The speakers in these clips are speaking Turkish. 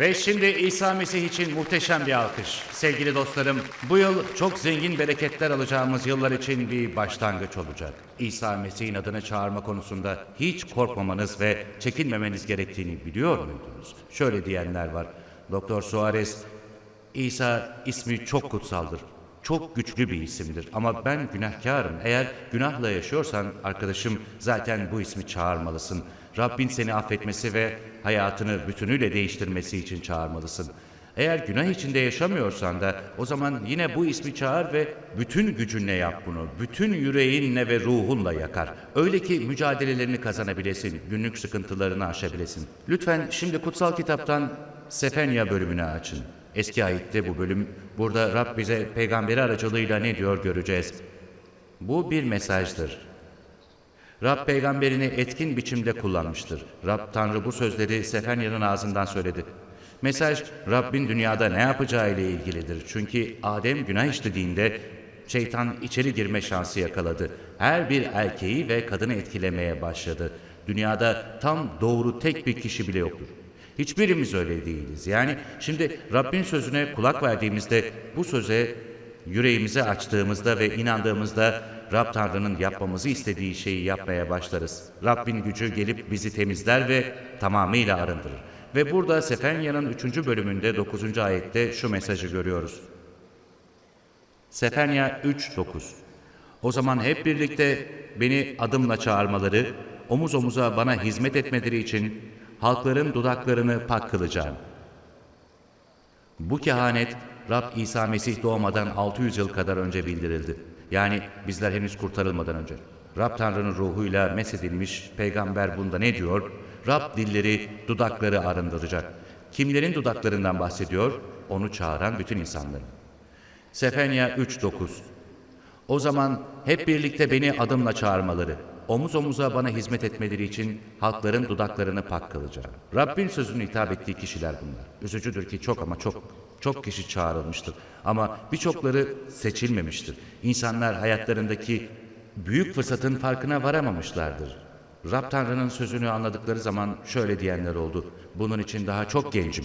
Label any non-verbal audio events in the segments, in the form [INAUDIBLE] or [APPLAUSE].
Ve şimdi İsa Mesih için muhteşem bir alkış. Sevgili dostlarım, bu yıl çok zengin bereketler alacağımız yıllar için bir başlangıç olacak. İsa Mesih'in adını çağırma konusunda hiç korkmamanız ve çekinmemeniz gerektiğini biliyor muydunuz? Şöyle diyenler var. Doktor Suarez, İsa ismi çok kutsaldır. Çok güçlü bir isimdir ama ben günahkarım. Eğer günahla yaşıyorsan arkadaşım zaten bu ismi çağırmalısın. Rabbin seni affetmesi ve hayatını bütünüyle değiştirmesi için çağırmalısın. Eğer günah içinde yaşamıyorsan da o zaman yine bu ismi çağır ve bütün gücünle yap bunu. Bütün yüreğinle ve ruhunla yakar. Öyle ki mücadelelerini kazanabilesin, günlük sıkıntılarını aşabilesin. Lütfen şimdi kutsal kitaptan Sefenya bölümünü açın. Eski ayette bu bölüm, burada Rab bize peygamberi aracılığıyla ne diyor göreceğiz. Bu bir mesajdır. Rab peygamberini etkin biçimde kullanmıştır. Rab Tanrı bu sözleri Sefenya'nın ağzından söyledi. Mesaj Rabbin dünyada ne yapacağı ile ilgilidir. Çünkü Adem günah işlediğinde şeytan içeri girme şansı yakaladı. Her bir erkeği ve kadını etkilemeye başladı. Dünyada tam doğru tek bir kişi bile yoktur. Hiçbirimiz öyle değiliz. Yani şimdi Rabbin sözüne kulak verdiğimizde bu söze yüreğimizi açtığımızda ve inandığımızda Rab Tanrı'nın yapmamızı istediği şeyi yapmaya başlarız. Rabbin gücü gelip bizi temizler ve tamamıyla arındırır. Ve burada Sefenya'nın 3. bölümünde 9. ayette şu mesajı görüyoruz. Sefenya 3.9 O zaman hep birlikte beni adımla çağırmaları, omuz omuza bana hizmet etmeleri için halkların dudaklarını pak kılacağım. Bu kehanet Rab İsa Mesih doğmadan 600 yıl kadar önce bildirildi. Yani bizler henüz kurtarılmadan önce. Rab Tanrı'nın ruhuyla mesedilmiş peygamber bunda ne diyor? Rab dilleri, dudakları arındıracak. Kimlerin dudaklarından bahsediyor? Onu çağıran bütün insanların. Sefenya 3.9 O zaman hep birlikte beni adımla çağırmaları, omuz omuza bana hizmet etmeleri için halkların dudaklarını pak kılacağım. Rabbin sözünü hitap ettiği kişiler bunlar. Üzücüdür ki çok ama çok, çok kişi çağrılmıştır. Ama birçokları seçilmemiştir. İnsanlar hayatlarındaki büyük fırsatın farkına varamamışlardır. Rab Tanrı'nın sözünü anladıkları zaman şöyle diyenler oldu. Bunun için daha çok gencim.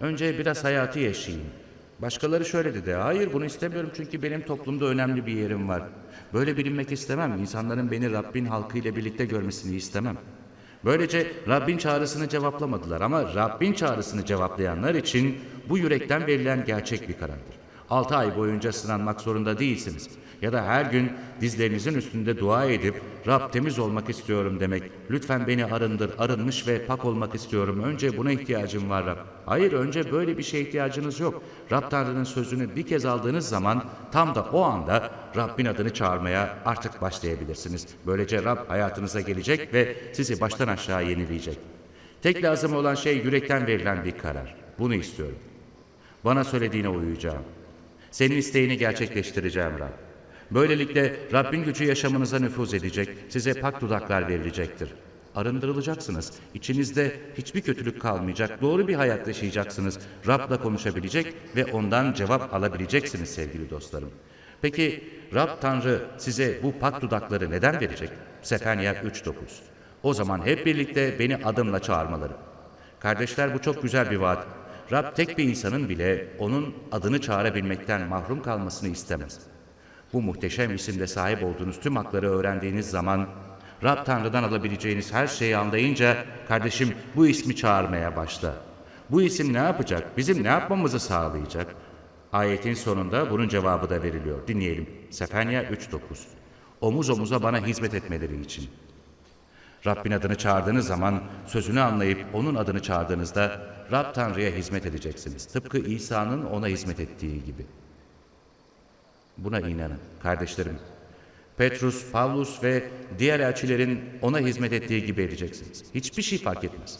Önce biraz hayatı yaşayayım. Başkaları şöyle dedi. Hayır bunu istemiyorum çünkü benim toplumda önemli bir yerim var. Böyle bilinmek istemem. İnsanların beni Rabbin halkıyla birlikte görmesini istemem. Böylece Rabbin çağrısını cevaplamadılar ama Rabbin çağrısını cevaplayanlar için bu yürekten verilen gerçek bir karardır. 6 ay boyunca sınanmak zorunda değilsiniz. Ya da her gün dizlerinizin üstünde dua edip Rab temiz olmak istiyorum demek. Lütfen beni arındır, arınmış ve pak olmak istiyorum. Önce buna ihtiyacım var Rab. Hayır önce böyle bir şeye ihtiyacınız yok. Rab Tanrı'nın sözünü bir kez aldığınız zaman tam da o anda Rabbin adını çağırmaya artık başlayabilirsiniz. Böylece Rab hayatınıza gelecek ve sizi baştan aşağı yenileyecek. Tek lazım olan şey yürekten verilen bir karar. Bunu istiyorum. Bana söylediğine uyuyacağım. Senin isteğini gerçekleştireceğim Rab. Böylelikle Rabbin gücü yaşamınıza nüfuz edecek, size pak dudaklar verilecektir. Arındırılacaksınız. İçinizde hiçbir kötülük kalmayacak. Doğru bir hayat yaşayacaksınız. Rab'la konuşabilecek ve ondan cevap alabileceksiniz sevgili dostlarım. Peki Rab Tanrı size bu pak dudakları neden verecek? Sefenya 3.9 O zaman hep birlikte beni adımla çağırmaları. Kardeşler bu çok güzel bir vaat. Rab tek bir insanın bile onun adını çağırabilmekten mahrum kalmasını istemez. Bu muhteşem isimde sahip olduğunuz tüm hakları öğrendiğiniz zaman Rab Tanrı'dan alabileceğiniz her şeyi anlayınca kardeşim bu ismi çağırmaya başla. Bu isim ne yapacak? Bizim ne yapmamızı sağlayacak? Ayetin sonunda bunun cevabı da veriliyor. Dinleyelim. Sefenya 3.9 Omuz omuza bana hizmet etmeleri için. Rabbin adını çağırdığınız zaman sözünü anlayıp onun adını çağırdığınızda Rab Tanrı'ya hizmet edeceksiniz. Tıpkı İsa'nın ona hizmet ettiği gibi. Buna inanın kardeşlerim. Petrus, Pavlus ve diğer elçilerin ona hizmet ettiği gibi edeceksiniz. Hiçbir şey fark etmez.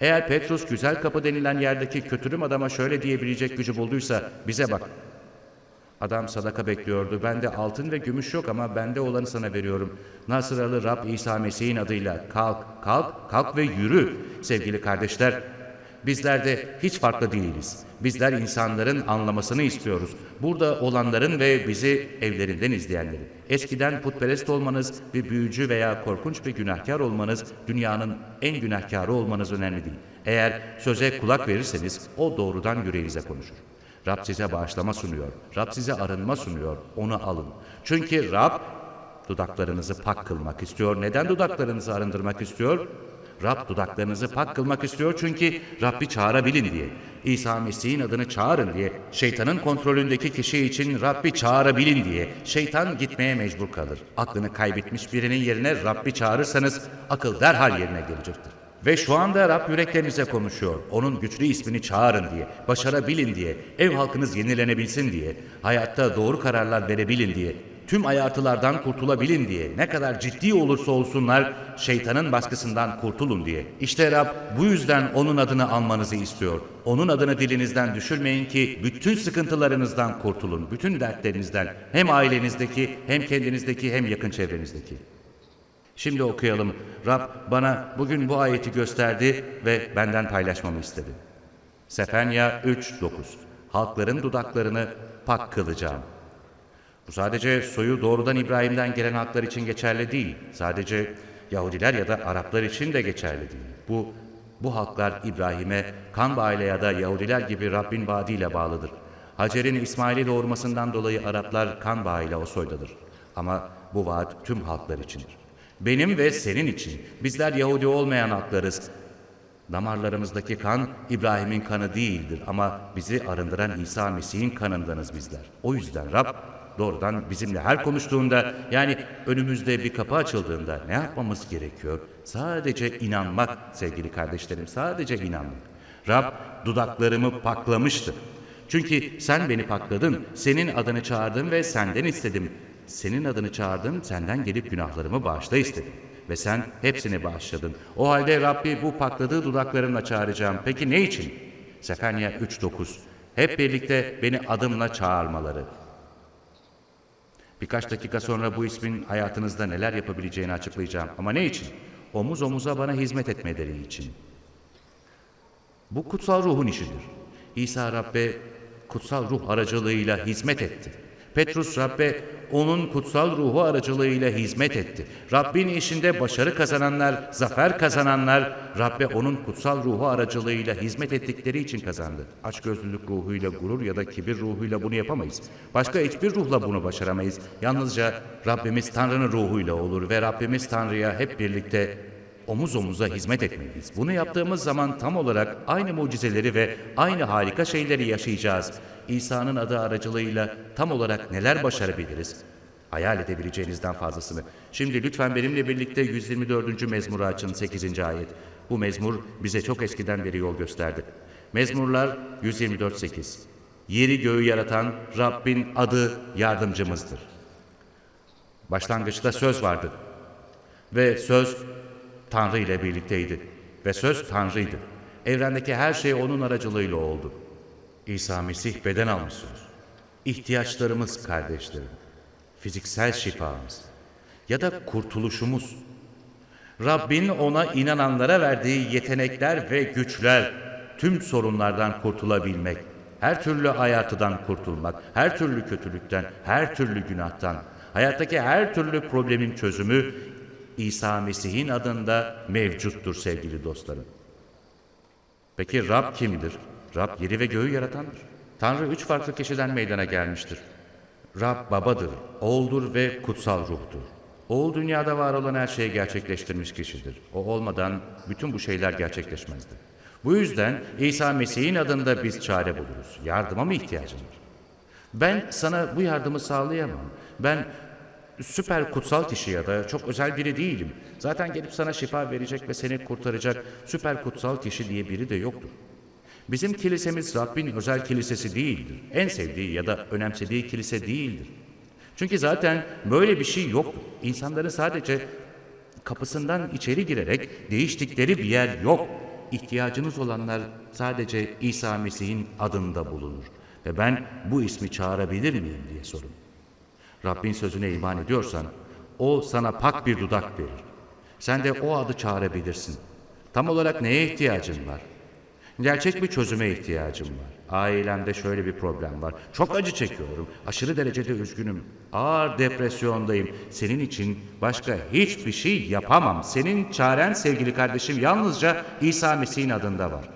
Eğer Petrus güzel kapı denilen yerdeki kötürüm adama şöyle diyebilecek gücü bulduysa bize bak. Adam sadaka bekliyordu. Bende altın ve gümüş yok ama bende olanı sana veriyorum. Nasıralı Rab İsa Mesih'in adıyla kalk, kalk, kalk ve yürü sevgili kardeşler. Bizler de hiç farklı değiliz. Bizler insanların anlamasını istiyoruz. Burada olanların ve bizi evlerinden izleyenlerin. Eskiden putperest olmanız, bir büyücü veya korkunç bir günahkar olmanız, dünyanın en günahkarı olmanız önemli değil. Eğer söze kulak verirseniz o doğrudan yüreğinize konuşur. Rab size bağışlama sunuyor. Rab size arınma sunuyor. Onu alın. Çünkü Rab dudaklarınızı pak kılmak istiyor. Neden dudaklarınızı arındırmak istiyor? Rab dudaklarınızı pak kılmak istiyor çünkü Rabbi çağırabilin diye. İsa Mesih'in adını çağırın diye. Şeytanın kontrolündeki kişi için Rabbi çağırabilin diye. Şeytan gitmeye mecbur kalır. Aklını kaybetmiş birinin yerine Rabbi çağırırsanız akıl derhal yerine gelecektir. Ve şu anda Rab yüreklerinize konuşuyor. Onun güçlü ismini çağırın diye, başarabilin diye, ev halkınız yenilenebilsin diye, hayatta doğru kararlar verebilin diye, tüm ayartılardan kurtulabilin diye, ne kadar ciddi olursa olsunlar şeytanın baskısından kurtulun diye. İşte Rab bu yüzden onun adını almanızı istiyor. Onun adını dilinizden düşürmeyin ki bütün sıkıntılarınızdan kurtulun, bütün dertlerinizden, hem ailenizdeki, hem kendinizdeki, hem yakın çevrenizdeki. Şimdi okuyalım. Rab bana bugün bu ayeti gösterdi ve benden paylaşmamı istedi. Sefenya 3.9 Halkların dudaklarını pak kılacağım. Bu sadece soyu doğrudan İbrahim'den gelen halklar için geçerli değil. Sadece Yahudiler ya da Araplar için de geçerli değil. Bu bu halklar İbrahim'e kan bağıyla ya da Yahudiler gibi Rabbin vaadiyle bağlıdır. Hacer'in İsmail'i doğurmasından dolayı Araplar kan bağıyla o soydadır. Ama bu vaat tüm halklar içindir. Benim ve senin için. Bizler Yahudi olmayan halklarız. Damarlarımızdaki kan İbrahim'in kanı değildir ama bizi arındıran İsa Mesih'in kanındanız bizler. O yüzden Rab doğrudan bizimle her konuştuğunda yani önümüzde bir kapı açıldığında ne yapmamız gerekiyor? Sadece inanmak sevgili kardeşlerim sadece inanmak. Rab dudaklarımı paklamıştı. Çünkü sen beni pakladın, senin adını çağırdım ve senden istedim. Senin adını çağırdım, senden gelip günahlarımı bağışla istedim. Ve sen hepsini bağışladın. O halde Rabbi bu pakladığı dudaklarımla çağıracağım. Peki ne için? Sefanya 3.9 Hep birlikte beni adımla çağırmaları. Birkaç dakika sonra bu ismin hayatınızda neler yapabileceğini açıklayacağım. Ama ne için? Omuz omuza bana hizmet etmeleri için. Bu kutsal ruhun işidir. İsa Rabbe kutsal ruh aracılığıyla hizmet etti. Petrus Rabbe onun kutsal ruhu aracılığıyla hizmet etti. Rabbin işinde başarı kazananlar, zafer kazananlar Rabbe onun kutsal ruhu aracılığıyla hizmet ettikleri için kazandı. Açgözlülük ruhuyla, gurur ya da kibir ruhuyla bunu yapamayız. Başka hiçbir ruhla bunu başaramayız. Yalnızca Rabbimiz Tanrı'nın ruhuyla olur ve Rabbimiz Tanrı'ya hep birlikte omuz omuza hizmet etmeliyiz. Bunu yaptığımız zaman tam olarak aynı mucizeleri ve aynı harika şeyleri yaşayacağız. İsa'nın adı aracılığıyla tam olarak neler başarabiliriz? Hayal edebileceğinizden fazlasını. Şimdi lütfen benimle birlikte 124. mezmuru açın 8. ayet. Bu mezmur bize çok eskiden beri yol gösterdi. Mezmurlar 124.8 Yeri göğü yaratan Rabbin adı yardımcımızdır. Başlangıçta söz vardı. Ve söz Tanrı ile birlikteydi. Ve söz Tanrı'ydı. Evrendeki her şey onun aracılığıyla oldu. İsa Mesih beden almışsınız. İhtiyaçlarımız kardeşlerim. Fiziksel şifamız. Ya da kurtuluşumuz. Rabbin ona inananlara verdiği yetenekler ve güçler, tüm sorunlardan kurtulabilmek, her türlü hayatından kurtulmak, her türlü kötülükten, her türlü günahtan, hayattaki her türlü problemin çözümü İsa Mesih'in adında mevcuttur sevgili dostlarım. Peki Rab kimdir? Rab yeri ve göğü yaratandır. Tanrı üç farklı kişiden meydana gelmiştir. Rab babadır, oğuldur ve kutsal ruhtur. Oğul dünyada var olan her şeyi gerçekleştirmiş kişidir. O olmadan bütün bu şeyler gerçekleşmezdi. Bu yüzden İsa Mesih'in adında biz çare buluruz. Yardıma mı ihtiyacın var? Ben sana bu yardımı sağlayamam. Ben süper kutsal kişi ya da çok özel biri değilim. Zaten gelip sana şifa verecek ve seni kurtaracak süper kutsal kişi diye biri de yoktur. Bizim kilisemiz Rabbin özel kilisesi değildir. En sevdiği ya da önemsediği kilise değildir. Çünkü zaten böyle bir şey yoktur. İnsanların sadece kapısından içeri girerek değiştikleri bir yer yok. İhtiyacınız olanlar sadece İsa Mesih'in adında bulunur. Ve ben bu ismi çağırabilir miyim diye sorun. Rabbin sözüne iman ediyorsan o sana pak bir dudak verir. Sen de o adı çağırabilirsin. Tam olarak neye ihtiyacın var? Gerçek bir çözüme ihtiyacım var. Ailemde şöyle bir problem var. Çok acı çekiyorum. Aşırı derecede üzgünüm. Ağır depresyondayım. Senin için başka hiçbir şey yapamam. Senin çaren sevgili kardeşim yalnızca İsa Mesih'in adında var.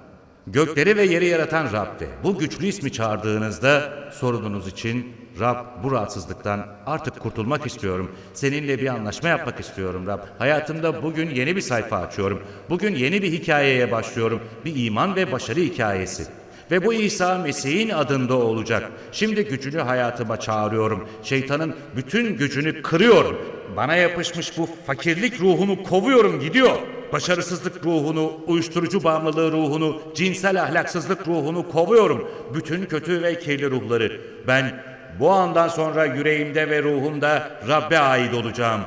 Gökleri ve yeri yaratan Rab'de. Bu güçlü ismi çağırdığınızda sorununuz için Rab bu rahatsızlıktan artık kurtulmak istiyorum. Seninle bir anlaşma yapmak istiyorum Rab. Hayatımda bugün yeni bir sayfa açıyorum. Bugün yeni bir hikayeye başlıyorum. Bir iman ve başarı hikayesi. Ve bu İsa Mesih'in adında olacak. Şimdi gücünü hayatıma çağırıyorum. Şeytanın bütün gücünü kırıyorum. Bana yapışmış bu fakirlik ruhunu kovuyorum gidiyor. Başarısızlık ruhunu, uyuşturucu bağımlılığı ruhunu, cinsel ahlaksızlık ruhunu kovuyorum. Bütün kötü ve kirli ruhları. Ben bu andan sonra yüreğimde ve ruhumda Rabbe ait olacağım.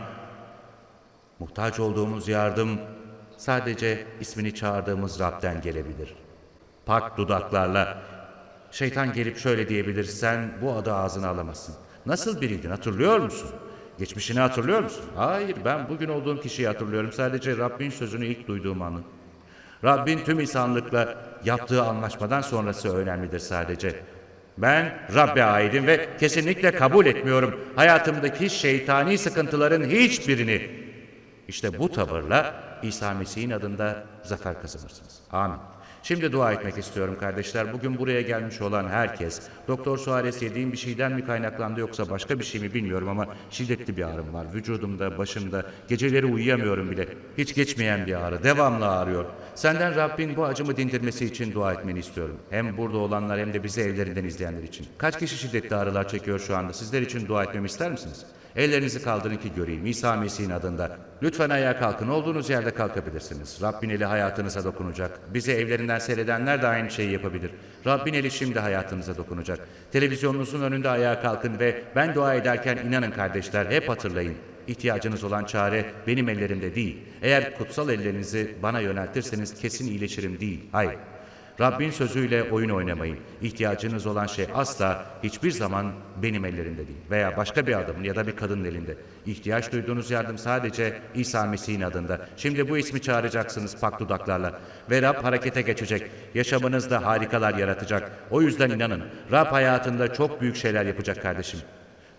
Muhtaç olduğumuz yardım sadece ismini çağırdığımız Rab'den gelebilir. Pak dudaklarla şeytan gelip şöyle diyebilir sen bu adı ağzına alamazsın. Nasıl biriydin hatırlıyor musun? Geçmişini hatırlıyor musun? Hayır ben bugün olduğum kişiyi hatırlıyorum. Sadece Rabbin sözünü ilk duyduğum anı. Rabbin tüm insanlıkla yaptığı anlaşmadan sonrası önemlidir sadece. Ben Rabbe aidim ve kesinlikle kabul etmiyorum hayatımdaki şeytani sıkıntıların hiçbirini. İşte bu tavırla İsa Mesih'in adında zafer kazanırsınız. Amin. Şimdi dua etmek istiyorum kardeşler. Bugün buraya gelmiş olan herkes, Doktor Suarez yediğim bir şeyden mi kaynaklandı yoksa başka bir şey mi bilmiyorum ama şiddetli bir ağrım var. Vücudumda, başımda, geceleri uyuyamıyorum bile. Hiç geçmeyen bir ağrı, devamlı ağrıyor. Senden Rabbin bu acımı dindirmesi için dua etmeni istiyorum. Hem burada olanlar hem de bizi evlerinden izleyenler için. Kaç kişi şiddetli ağrılar çekiyor şu anda? Sizler için dua etmemi ister misiniz? Ellerinizi kaldırın ki göreyim İsa Mesih'in adında. Lütfen ayağa kalkın. Olduğunuz yerde kalkabilirsiniz. Rabbin eli hayatınıza dokunacak. Bizi evlerinden seyredenler de aynı şeyi yapabilir. Rabbin eli şimdi hayatınıza dokunacak. Televizyonunuzun önünde ayağa kalkın ve ben dua ederken inanın kardeşler hep hatırlayın. İhtiyacınız olan çare benim ellerimde değil. Eğer kutsal ellerinizi bana yöneltirseniz kesin iyileşirim değil. Hayır. Rabbin sözüyle oyun oynamayın. İhtiyacınız olan şey asla hiçbir zaman benim ellerimde değil veya başka bir adamın ya da bir kadının elinde. İhtiyaç duyduğunuz yardım sadece İsa Mesih'in adında. Şimdi bu ismi çağıracaksınız pak dudaklarla ve Rab harekete geçecek. Yaşamınızda harikalar yaratacak. O yüzden inanın. Rab hayatında çok büyük şeyler yapacak kardeşim.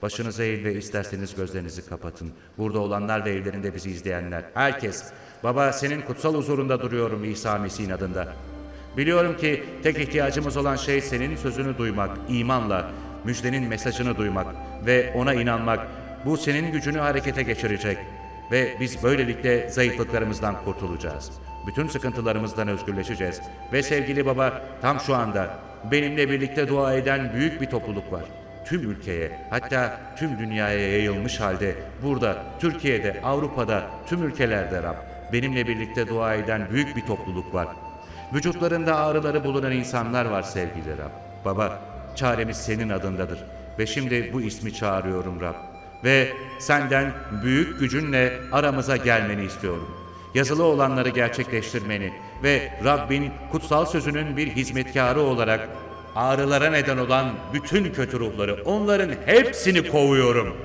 Başınızı eğil ve isterseniz gözlerinizi kapatın. Burada olanlar ve evlerinde bizi izleyenler. Herkes. Baba senin kutsal huzurunda duruyorum İsa Mesih'in adında. Biliyorum ki tek ihtiyacımız olan şey senin sözünü duymak, imanla, müjdenin mesajını duymak ve ona inanmak. Bu senin gücünü harekete geçirecek ve biz böylelikle zayıflıklarımızdan kurtulacağız. Bütün sıkıntılarımızdan özgürleşeceğiz. Ve sevgili baba tam şu anda benimle birlikte dua eden büyük bir topluluk var. Tüm ülkeye hatta tüm dünyaya yayılmış halde burada, Türkiye'de, Avrupa'da, tüm ülkelerde Rab benimle birlikte dua eden büyük bir topluluk var. Vücutlarında ağrıları bulunan insanlar var sevgili Rab. Baba, çaremiz senin adındadır. Ve şimdi bu ismi çağırıyorum Rab. Ve senden büyük gücünle aramıza gelmeni istiyorum. Yazılı olanları gerçekleştirmeni ve Rabbin kutsal sözünün bir hizmetkarı olarak ağrılara neden olan bütün kötü ruhları, onların hepsini kovuyorum.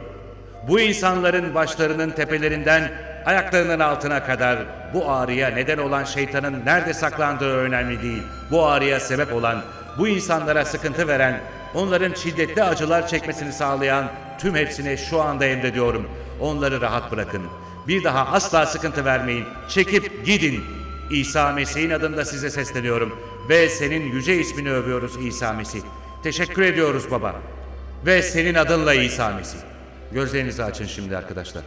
Bu insanların başlarının tepelerinden ayaklarının altına kadar bu ağrıya neden olan şeytanın nerede saklandığı önemli değil. Bu ağrıya sebep olan, bu insanlara sıkıntı veren, onların şiddetli acılar çekmesini sağlayan tüm hepsine şu anda emrediyorum. Onları rahat bırakın. Bir daha asla sıkıntı vermeyin. Çekip gidin. İsa Mesih'in adında size sesleniyorum. Ve senin yüce ismini övüyoruz İsa Mesih. Teşekkür ediyoruz baba. Ve senin adınla İsa Mesih. Gözlerinizi açın şimdi arkadaşlar.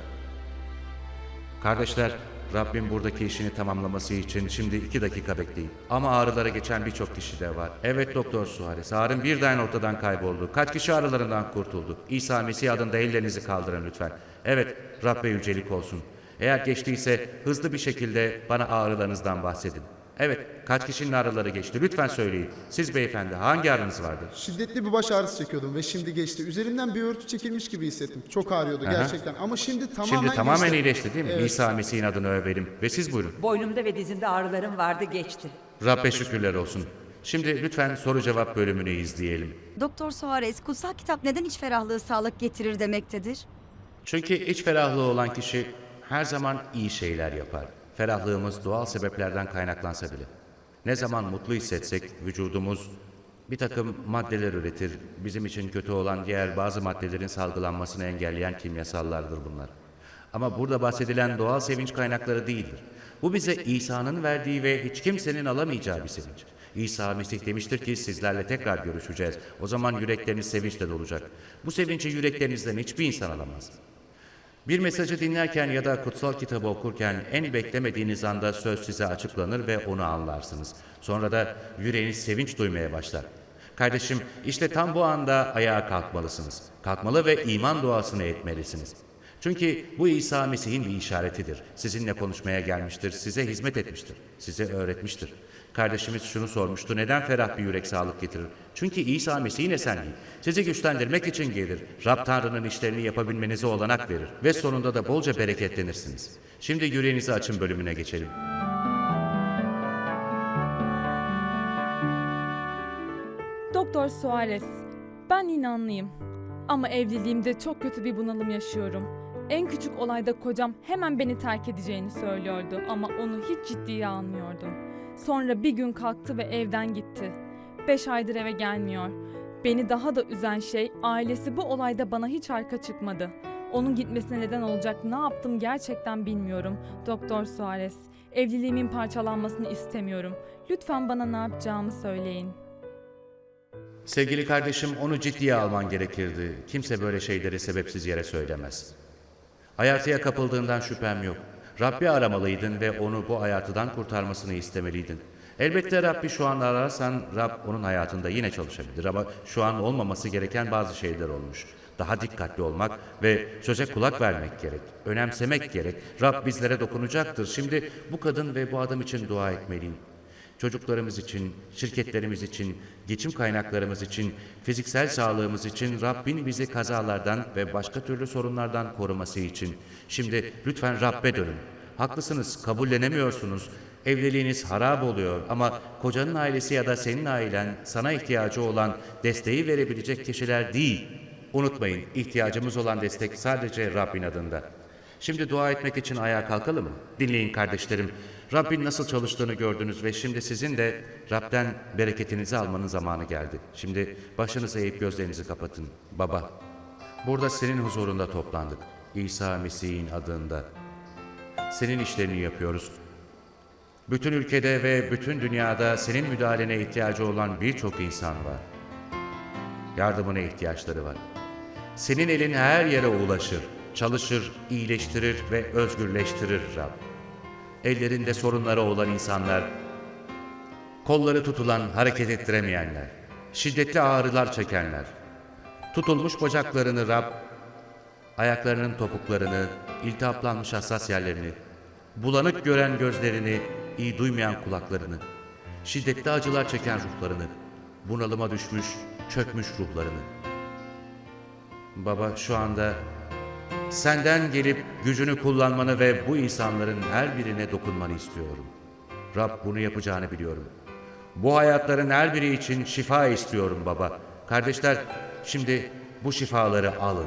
Kardeşler, Rabbim buradaki işini tamamlaması için şimdi iki dakika bekleyin. Ama ağrılara geçen birçok kişi de var. Evet Doktor Suarez, ağrın birden ortadan kayboldu. Kaç kişi ağrılarından kurtuldu? İsa Mesih adında ellerinizi kaldırın lütfen. Evet, Rabbe yücelik olsun. Eğer geçtiyse hızlı bir şekilde bana ağrılarınızdan bahsedin. Evet, kaç kişinin ağrıları geçti? Lütfen söyleyin. Siz beyefendi hangi ağrınız vardı? Şiddetli bir baş ağrısı çekiyordum ve şimdi geçti. Üzerimden bir örtü çekilmiş gibi hissettim. Çok ağrıyordu gerçekten ama şimdi tamamen Şimdi tamamen geçti. iyileşti değil mi? Evet. İsa Mesih'in adını övelim. Ve siz buyurun. Boynumda ve dizimde ağrılarım vardı geçti. Rabbe şükürler olsun. Şimdi lütfen soru cevap bölümünü izleyelim. Doktor Suarez, kutsal kitap neden iç ferahlığı sağlık getirir demektedir? Çünkü iç ferahlığı olan kişi her zaman iyi şeyler yapar. Ferahlığımız doğal sebeplerden kaynaklansa bile. Ne zaman mutlu hissetsek vücudumuz bir takım maddeler üretir. Bizim için kötü olan diğer bazı maddelerin salgılanmasını engelleyen kimyasallardır bunlar. Ama burada bahsedilen doğal sevinç kaynakları değildir. Bu bize İsa'nın verdiği ve hiç kimsenin alamayacağı bir sevinç. İsa Mesih demiştir ki sizlerle tekrar görüşeceğiz. O zaman yürekleriniz sevinçle dolacak. Bu sevinci yüreklerinizden hiçbir insan alamaz. Bir mesajı dinlerken ya da kutsal kitabı okurken en beklemediğiniz anda söz size açıklanır ve onu anlarsınız. Sonra da yüreğiniz sevinç duymaya başlar. Kardeşim işte tam bu anda ayağa kalkmalısınız. Kalkmalı ve iman duasını etmelisiniz. Çünkü bu İsa Mesih'in bir işaretidir. Sizinle konuşmaya gelmiştir, size hizmet etmiştir, size öğretmiştir. Kardeşimiz şunu sormuştu, neden ferah bir yürek sağlık getirir? Çünkü İsa Mesih'in esenliği sizi güçlendirmek için gelir. Rab Tanrı'nın işlerini yapabilmenize olanak verir ve sonunda da bolca bereketlenirsiniz. Şimdi yüreğinizi açın bölümüne geçelim. Doktor Suarez, ben inanlıyım. Ama evliliğimde çok kötü bir bunalım yaşıyorum. En küçük olayda kocam hemen beni terk edeceğini söylüyordu ama onu hiç ciddiye almıyordum. Sonra bir gün kalktı ve evden gitti. Beş aydır eve gelmiyor. Beni daha da üzen şey ailesi bu olayda bana hiç arka çıkmadı. Onun gitmesine neden olacak ne yaptım gerçekten bilmiyorum. Doktor Suarez, evliliğimin parçalanmasını istemiyorum. Lütfen bana ne yapacağımı söyleyin. Sevgili kardeşim onu ciddiye alman gerekirdi. Kimse böyle şeyleri sebepsiz yere söylemez. Hayartıya kapıldığından şüphem yok. Rabbi aramalıydın ve onu bu hayatından kurtarmasını istemeliydin. Elbette Rabbi şu an ararsan Rab onun hayatında yine çalışabilir ama şu an olmaması gereken bazı şeyler olmuş. Daha dikkatli olmak ve söze kulak vermek gerek. Önemsemek gerek. Rab bizlere dokunacaktır. Şimdi bu kadın ve bu adam için dua etmeliyim. Çocuklarımız için, şirketlerimiz için, geçim kaynaklarımız için, fiziksel sağlığımız için Rabbin bizi kazalardan ve başka türlü sorunlardan koruması için. Şimdi lütfen Rabbe dönün. Haklısınız, kabullenemiyorsunuz. Evliliğiniz harap oluyor ama kocanın ailesi ya da senin ailen sana ihtiyacı olan desteği verebilecek kişiler değil. Unutmayın, ihtiyacımız olan destek sadece Rabbin adında. Şimdi dua etmek için ayağa kalkalım mı? Dinleyin kardeşlerim. Rabbin nasıl çalıştığını gördünüz ve şimdi sizin de Rab'den bereketinizi almanın zamanı geldi. Şimdi başınızı eğip gözlerinizi kapatın. Baba, burada senin huzurunda toplandık. İsa Mesih'in adında. Senin işlerini yapıyoruz. Bütün ülkede ve bütün dünyada senin müdahalene ihtiyacı olan birçok insan var. Yardımına ihtiyaçları var. Senin elin her yere ulaşır, çalışır, iyileştirir ve özgürleştirir Rab. Ellerinde sorunları olan insanlar, kolları tutulan, hareket ettiremeyenler, şiddetli ağrılar çekenler, tutulmuş bacaklarını Rab, ayaklarının topuklarını, iltihaplanmış hassas yerlerini, bulanık gören gözlerini, iyi duymayan kulaklarını, şiddetli acılar çeken ruhlarını, bunalıma düşmüş, çökmüş ruhlarını. Baba şu anda senden gelip gücünü kullanmanı ve bu insanların her birine dokunmanı istiyorum. Rab bunu yapacağını biliyorum. Bu hayatların her biri için şifa istiyorum baba. Kardeşler şimdi bu şifaları alın.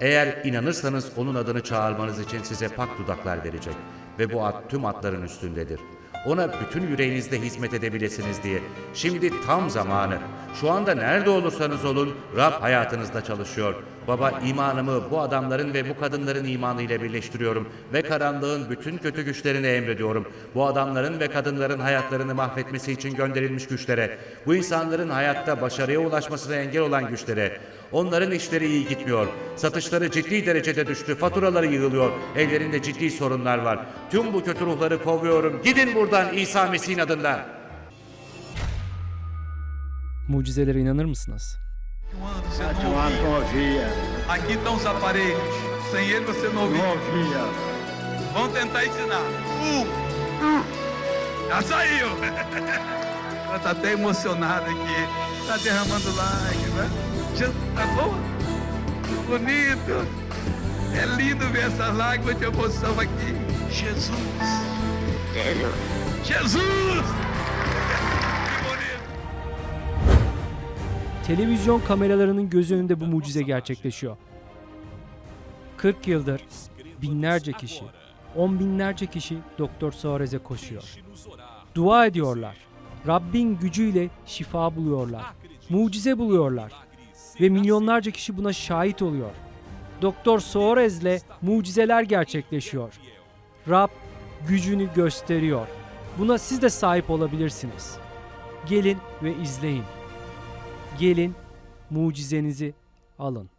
Eğer inanırsanız onun adını çağırmanız için size pak dudaklar verecek ve bu at tüm atların üstündedir. Ona bütün yüreğinizle hizmet edebilirsiniz diye. Şimdi tam zamanı. Şu anda nerede olursanız olun Rab hayatınızda çalışıyor. Baba imanımı bu adamların ve bu kadınların imanıyla birleştiriyorum ve karanlığın bütün kötü güçlerine emrediyorum. Bu adamların ve kadınların hayatlarını mahvetmesi için gönderilmiş güçlere, bu insanların hayatta başarıya ulaşmasına engel olan güçlere, Onların işleri iyi gitmiyor. Satışları ciddi derecede düştü. Faturaları yığılıyor. Evlerinde ciddi sorunlar var. Tüm bu kötü ruhları kovuyorum. Gidin buradan İsa Mesih'in adında. Mucizelere inanır mısınız? Você não ouvia, Aqui estão os aparelhos. Sem ele você não não ouvia. ouvia. Vamos tentar ensinar. Um. Já saiu. [LAUGHS] Ela tá até emocionada aqui. Tá derramando lágrimas. né? Já tá bom? Bonito. É lindo ver essas lágrimas de emoção aqui. Jesus. Jesus. Que Televizyon kameralarının göz önünde bu mucize gerçekleşiyor. 40 yıldır binlerce kişi, on binlerce kişi Doktor Suarez'e koşuyor. Dua ediyorlar. Rabbin gücüyle şifa buluyorlar. Mucize buluyorlar. Ve milyonlarca kişi buna şahit oluyor. Doktor Suarez'le mucizeler gerçekleşiyor. Rab gücünü gösteriyor. Buna siz de sahip olabilirsiniz. Gelin ve izleyin. Gelin mucizenizi alın.